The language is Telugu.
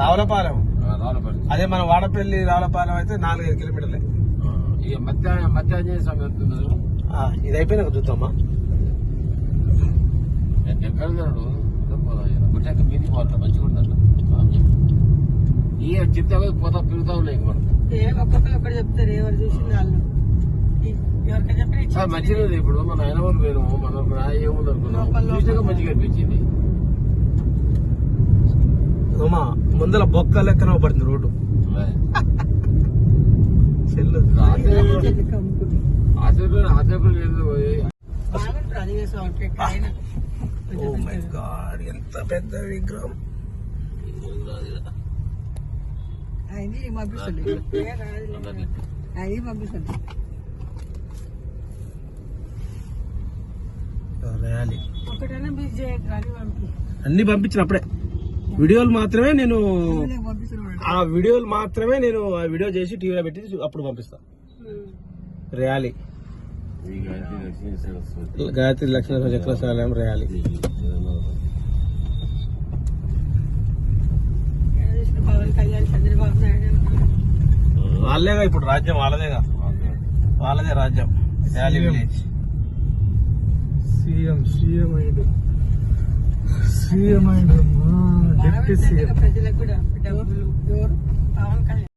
రావులపాలెం. అదే మన వాడపల్లి రావులపాలెం అయితే నాలుగైదు కిలోమీటర్లే. ఇది అయిపోయినాక చూద్దామా? చెప్తే పోయి పోతా పెరుగుతా ఉన్నాయి ఇంక మనం ఏ ఒక్కొక్కరు ఒకటి చెప్తారు ఎవరు చూసింది వాళ్ళు. మంచిగా ఉంది. ఇప్పుడు మన ఆయన వాళ్ళు పోయినాము మనం ఏముంది అనుకున్నాం. లోపల లోపల. చూసాక మంచిగా అనిపించింది. అది స్వామి ఎక్కడైనా ఓ మై గాడ్ ఎంత పెద్ద విగ్రహం. అది పంపిస్తుంది. అది పంపిస్తుంది. ర్యాలీ. అన్ని పంపించిన అప్పుడే. వీడియోలు మాత్రమే నేను ఆ వీడియోలు మాత్రమే నేను ఆ వీడియో చేసి టీవీలో పెట్టి అప్పుడు పంపిస్తా. ర్యాలీ. గాయత్రి లక్ష్మీ చక్రశాలయం ర్యాలీ. వాళ్ళేగా ఇప్పుడు రాజ్యం వాళ్ళదేగా? వాళ్ళదే. రాజ్యం. Rally village. సీఎం సీఎం అయిండు. సీఎం అయిండు డిప్యూటీ సీఎం